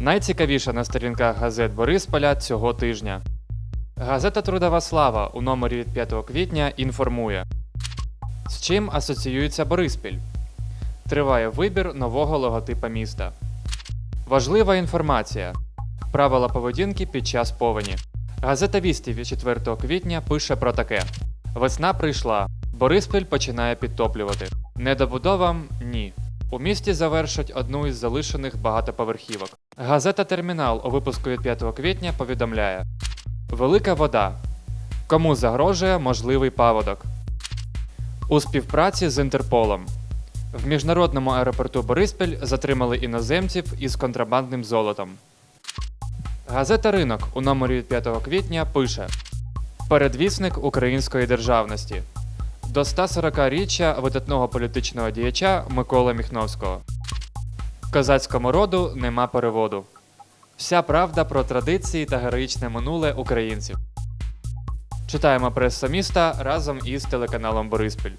Найцікавіше на сторінках газет Борисполя цього тижня. Газета Трудова Слава у номері від 5 квітня інформує, з чим асоціюється Бориспіль. Триває вибір нового логотипа міста. Важлива інформація. Правила поведінки під час повені. Газета Вісті від 4 квітня пише про таке: Весна прийшла. Бориспіль починає підтоплювати. Недобудовам ні. У місті завершать одну із залишених багатоповерхівок. Газета Термінал у випуску від 5 квітня повідомляє: Велика вода. Кому загрожує можливий паводок? У співпраці з Інтерполом. В міжнародному аеропорту Бориспіль затримали іноземців із контрабандним золотом. Газета Ринок у номері від 5 квітня пише: Передвісник української державності до 140-річчя видатного політичного діяча Миколи Міхновського. Козацькому роду нема переводу. Вся правда про традиції та героїчне минуле українців. Читаємо пресу міста разом із телеканалом Бориспіль.